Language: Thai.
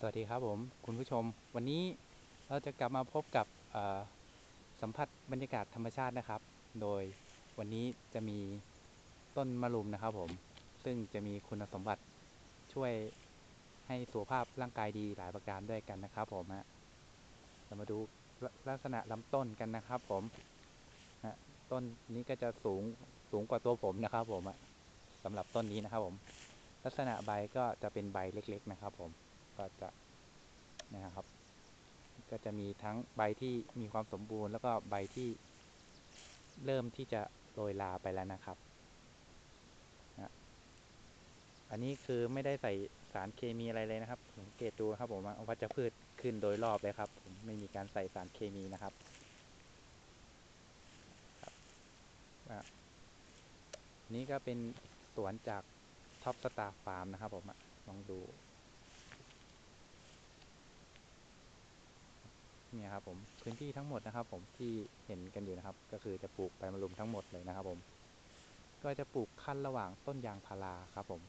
สวัสดีครับผม คุณผู้ชม วันนี้เราจะกลับมาพบกับสัมผัสบรรยากาศธรรมชาตินะครับ โดยวันนี้จะมีต้นมะรุมนะครับผม ซึ่งจะมีคุณสมบัติช่วยให้สุขภาพร่างกายดีหลายประการด้วยกันนะครับผมฮะเรามาดูลักษณะลำต้นกันนะครับผมฮะต้นนี้ก็จะสูงสูงกว่าตัวผมนะครับผมสำหรับต้นนี้นะครับผม ลักษณะใบก็จะเป็นใบเล็ก ๆ นะครับผม ก็จะนะครับ ก็จะมีทั้งใบที่มีความสมบูรณ์ แล้วก็ใบที่เริ่มที่จะโรยลาไปแล้วนะครับนะอันนี้คือไม่ได้ใส่สารเคมีอะไรเลยนะครับสังเกตดูครับผมว่าวัชพืชขึ้นโดยรอบเลยครับผมไม่มีการใส่สารเคมีนะครับนี่ก็เป็นสวนจากท็อปสตาร์ฟาร์มนะครับผมลองดู เนี่ยครับผมพื้นที่ทั้งหมดนะครับ ผมที่เห็นกันอยู่นะครับ ก็คือจะปลูกใบมะรุมทั้งหมดเลยนะครับ ผม ก็จะปลูกขั้นระหว่างต้นยางพาราครับผม